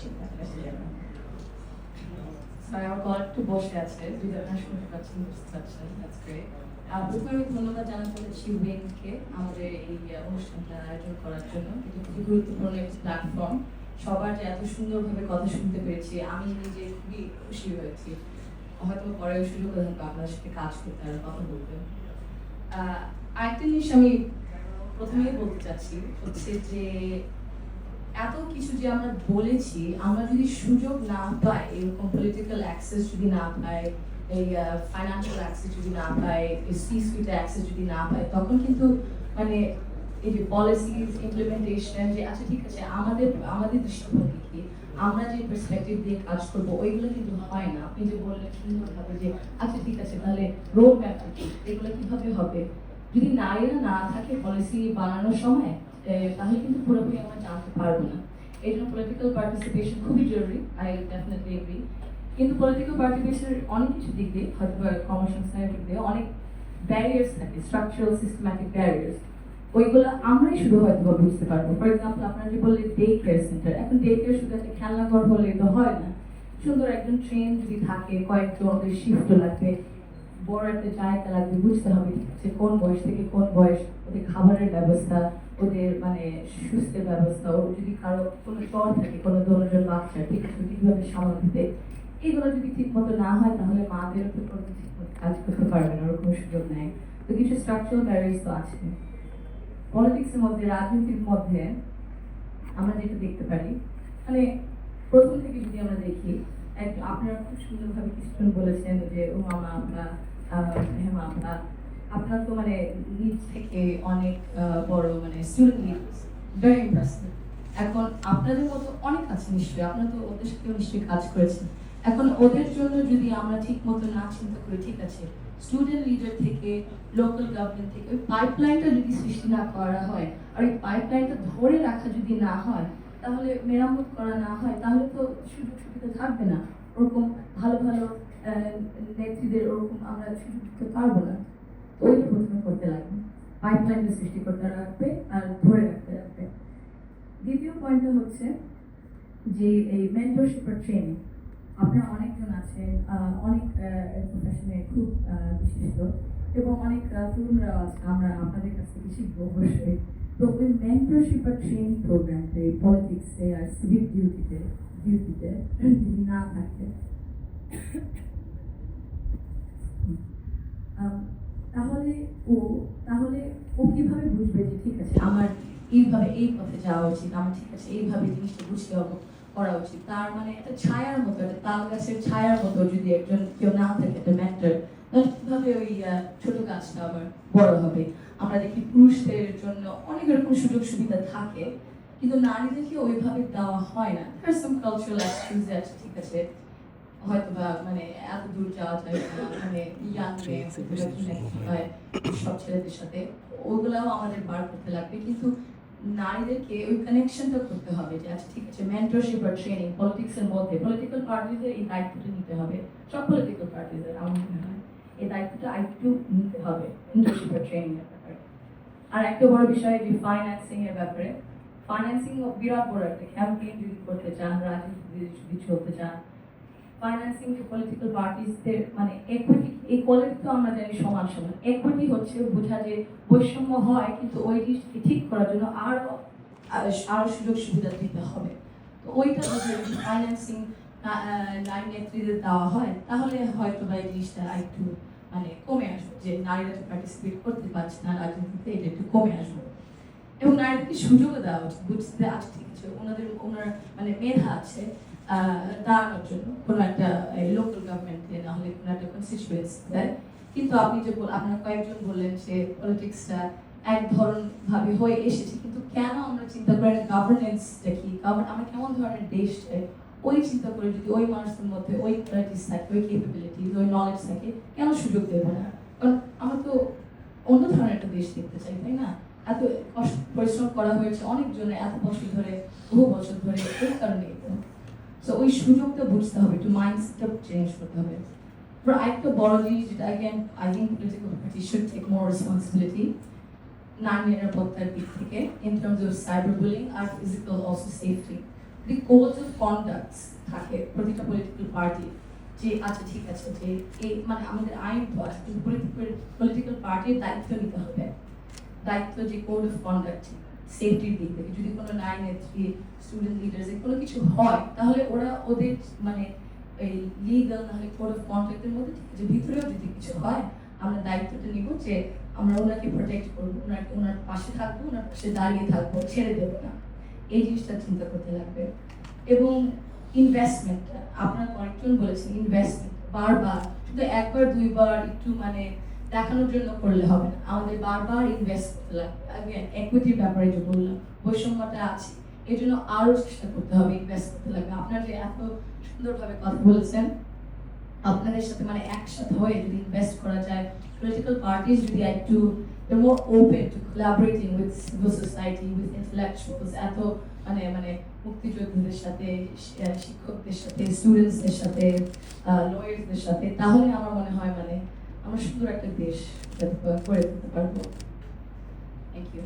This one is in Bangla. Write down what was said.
চিন্তা আসে যেন স্যার আমার কল একটু বসে আছে যদি আপনারা শুনতে পাচ্ছেন বুঝতে পারছেন দ্যাটস ধন্যবাদ জানাতে চাচ্ছি ওয়েনকে আমাদের এই অনুষ্ঠানটা আয়োজন করার জন্য। এটা খুবই গুরুত্বপূর্ণ একটি প্ল্যাটফর্ম সবার যে এত সুন্দরভাবে কথা শুনতে পেরেছি, আমি নিজে খুবই খুশি হয়েছি। হয়তো পরে সুযোগ থাকবে আপনার সাথে কাজ করতে আর কথা বলতে আরেকটা জিনিস আমি প্রথমেই বলতে চাচ্ছি, হচ্ছে যে এত কিছু যে আমরা বলেছি, আমরা যদি সুযোগ না পাই, এরকম পলিটিক্যাল অ্যাক্সেস যদি না পাই, এই ফাইন্যান্সিয়াল অ্যাক্সেস যদি না পাই সি সুইট অ্যাক্সেস যদি না পাই, তখন কিন্তু মানে এই যে পলিসিজ ইমপ্লিমেন্টেশন যে আচ্ছা ঠিক আছে, আমাদের আমাদের দৃষ্টিভঙ্গি কি? আমরা যে পার্সপেক্টিভ দিয়ে কাজ করব, ওইগুলো কিন্তু হয় না। আপনি যে বললেন সুন্দরভাবে যে আচ্ছা ঠিক আছে, তাহলে রোড ম্যাপ কি? এগুলো কীভাবে হবে? যদি নারীরা না থাকে পলিসি বানানোর সময় তাহলে কিন্তু পুরোপুরি আমরা পারব পলিটিক্যাল পার্টিসিপেশন খুবই জরুরি আই ডেফিনেটলি এগ্রি কিন্তু পলিটিক্যাল পার্টিসিপেশনের অনেক কিছু দিক দিয়ে হয়তো কর্মসংস্থানের দিক দিয়ে অনেক ব্যারিয়ার্স থাকে স্ট্রাকচারাল সিস্টেম্যাটিক ব্যারিয়ার্স ওইগুলো আমরাই শুধু হয়তো বা বুঝতে পারব। ফর এক্সাম্পল আপনারা যে বললেন ডে কেয়ার সেন্টার এখন ডে কেয়ার শুধু একটা খেলনাঘর হলে তো হয় না। সুন্দর একজন ট্রেন যদি থাকে, কয়েকজন ওদের শিফট লাগবে বড় একটা জায়গা লাগবে বুঝতে হবে যে কোন বয়স থেকে কোন বয়স ওদের খাবারের ব্যবস্থা, ওদের মানে সুস্থের ব্যবস্থা ও যদি কারও কোনো জ্বর থাকে, কোনো ধরনের বাচ্চা ঠিক আছে কীভাবে সামাল দিতে, এগুলো যদি ঠিক মতো না হয় তাহলে মাদের উপর কোনো ঠিক মতো কাজ করতে পারবে না, ওরকম সুযোগ নেয় তো কিছু স্ট্রাকচারাল ব্যারিয়ার্স তো আছে। পলিটিক্সের মধ্যে, রাজনীতির মধ্যে আমরা যেটা দেখতে পারি মানে প্রথম থেকে যদি আমরা দেখি আপনারা খুব সুন্দরভাবে কিছুক্ষণ বলেছেন যে, ও মামা আপা আপনার তো মানে নিজ থেকে অনেক বড় মানে স্টুডেন্ট ইম্প্রেসিভ এখন আপনাদের মতো অনেক আছে নিশ্চয়ই, আপনারা তো ওদের সাথেও নিশ্চয়ই কাজ করেছেন। এখন ওদের জন্য যদি আমরা ঠিক মতো না চিন্তা করি, ঠিক আছে স্টুডেন্ট লিডার থেকে লোকাল গভর্নমেন্ট থেকে, ওই পাইপলাইনটা যদি সৃষ্টি না করা হয়, আর ওই পাইপলাইনটা ধরে রাখা যদি না হয়, তাহলে মেরামত করা না হয়, তাহলে তো সুযোগ সুবিধা থাকবে না। ওরকম ভালো ভালো নেত্রীদের ওরকম আমরা সুযোগ দিতে পারব না। তো ওইটা প্রথমে করতে লাগবে। পাইপলাইনটা সৃষ্টি করতে রাখবে আর ধরে রাখতে রাখবে দ্বিতীয় পয়েন্টটা হচ্ছে যে এই মেন্টরশিপ আর ট্রেনিং আপনারা অনেকজন আছেন অনেক প্রফেশনে খুব বিশিষ্ট এবং অনেক তরুণরাও আছে। আমরা আপনাদের কাছ থেকে শিখব অবশ্যই। তো ওই মেন্টরশিপ আর ট্রেনিং প্রোগ্রামতে পলিটিক্সে আর সিভিক ডিউটিতে ডিউটিতে যদি না থাকে তাহলে ও তাহলে ও কীভাবে বুঝবে যে ঠিক আছে, আমার এইভাবে এই পথে যাওয়া উচিত, আমার ঠিক আছে, এইভাবে জিনিসটা বুঝতে হবে, করা উচিত। তার মানে একটা ছায়ার মতো, একটা তাল গাছের ছায়ার মতো যদি একজন কেউ না থাকে, একটা ম্যাটার কীভাবে ওই ছোট গাছটা আবার বড় হবে? আমরা দেখি পুরুষদের জন্য অনেক রকম সুযোগ সুবিধা থাকে, কিন্তু নারীদেরকে ওইভাবে দেওয়া হয় না। কালচারাল ঠিক আছে হয়তো বা মানে এত দূর যাওয়া যায় মানে ইয়াং হয়। সব ছেলেদের সাথে। ওগুলাও আমাদের বার করতে লাগবে কিন্তু নারীদেরকে ওই কানেকশনটা করতে হবে যে আচ্ছা ঠিক আছে মেন্টরশিপ আর ট্রেনিং পলিটিক্সের মধ্যে পলিটিক্যাল পার্টিদের এই দায়িত্বটা নিতে হবে সব পলিটিক্যাল পার্টিদের আমার মনে হয়। এই দায়িত্বটা আরেকটু নিতে হবে মেন্টরশিপ আর ট্রেনিং এর ব্যাপারে। আর একটা বড় বিষয় যে ফাইন্যান্সিং এর ব্যাপারে। ফাইন্যান্সিং বিরাট বড় একটা ক্যাম্পেইন যদি করতে চান রাজনীতি যদি চলতে চান ফাইন্যান্সিং যে পলিটিক্যাল পার্টিসদের মানে একুইটি ইকুয়ালিটি তো আমরা জানি সমান সমান। একুইটি হচ্ছে বোঝা যে বৈষম্য হয়, কিন্তু ওই জিনিসকে ঠিক করার জন্য আরও আরও সুযোগ সুবিধা দিতে হবে। তো ওইটা যদি ফাইন্যান্সিং নারী নেত্রীদের দেওয়া হয়, তাহলে হয়তো বা এই জিনিসটা একটু মানে কমে আসবে। যে নারীরা তো পার্টিসিপেট করতে পারছে না, রাজনীতিতে এটা একটু কমে আসবে। এবং নারীদেরকে সুযোগও দেওয়া উচিত। বুঝতে আচ্ছা ঠিক আছে। ওনাদের, ওনার মানে মেধা আছে। দাঁড়ানোর জন্য কোনো একটা লোকাল গভর্নমেন্টে না হলে কোনো একটা কনস্টিটিউয়েন্সিতে কিন্তু আপনি যে আপনারা কয়েকজন বললেন যে পলিটিক্সটা এক ধরন ভাবে হয়ে এসেছে, কিন্তু কেন আমরা চিন্তা করি গভর্নেন্সটা কি? আমরা কেমন ধরনের দেশ চাই ওই চিন্তা করে যদি ওই মানুষদের মধ্যে ওই কোয়ালিটিস থাকে, ওই ক্যাপাবিলিটিস ওই নলেজ থাকে, কেন সুযোগ দেবো না? কারণ আমরা তো অন্য ধরনের একটা দেশ দেখতে চাই, তাই না? এত কষ্ট, পরিশ্রম করা হয়েছে অনেক জন্য এত বছর ধরে, বহু বছর ধরে, এই কারণে সো ওই সুযোগটা বুঝতে হবে, একটু মাইন্ডসেটটা চেঞ্জ করতে হবে। আরেকটা বড় জিনিস যেটা again I think political party should take more responsibility নারী নিরাপত্তার দিক থেকে in terms of cyber bullying R physical also safety যদি কোড অফ কন্ডাক্টস থাকে প্রতিটা পলিটিক্যাল পার্টি যে আচ্ছা ঠিক আছে, যে এই মানে আমাদের আইন তো আছে, কিন্তু পলিটিক্যাল পার্টির দায়িত্ব নিতে হবে। দায়িত্ব যে কোড অফ কন্ডাক্ট সেফটির দিক থেকে। যদি কোনো নারী নেত্রী স্টুডেন্ট লিডার্স কোনো কিছু হয়, তাহলে ওরা ওদের মানে এই লিগাল নাহলে কোড অফ কন্ডাক্টের মধ্যে আছে, ভিতরেও যদি কিছু হয়, আমরা দায়িত্বটা নিব যে আমরা ওনাকে প্রোটেক্ট করব ওনাকে ওনার পাশে থাকব, ওনার পাশে দাঁড়িয়ে থাকব, ছেড়ে দেবো না। এই জিনিসটা চিন্তা করতে লাগবে। এবং ইনভেস্টমেন্ট আপনার কয়েকজন বলেছেন ইনভেস্টমেন্ট বারবার, শুধু একবার, দুইবার, একটু মানে দেখানোর জন্য করলে হবে না। আমাদের বারবার ইনভেস্ট করতে লাগবে আগেন একুইটির ব্যাপারে যে বললাম বৈষম্যটা আছে এই জন্য আরও চেষ্টা করতে হবে ইনভেস্ট করতে। লাগবে আপনার যে এত সুন্দরভাবে কথা বলেছেন আপনাদের সাথে মানে একসাথে হয়ে যদি ইনভেস্ট করা যায় পলিটিক্যাল পার্টিস যদি একটু they're more open to collaborating with civil society, with এত মানে মানে মুক্তিযোদ্ধাদের সাথে শিক্ষকদের সাথে স্টুডেন্টসদের সাথে লয়ার্সদের সাথে তাহলে আমার মনে হয় মানে আমরা সুন্দর একটা দেশ যাতে করে তুলতে পারব থ্যাংক ইউ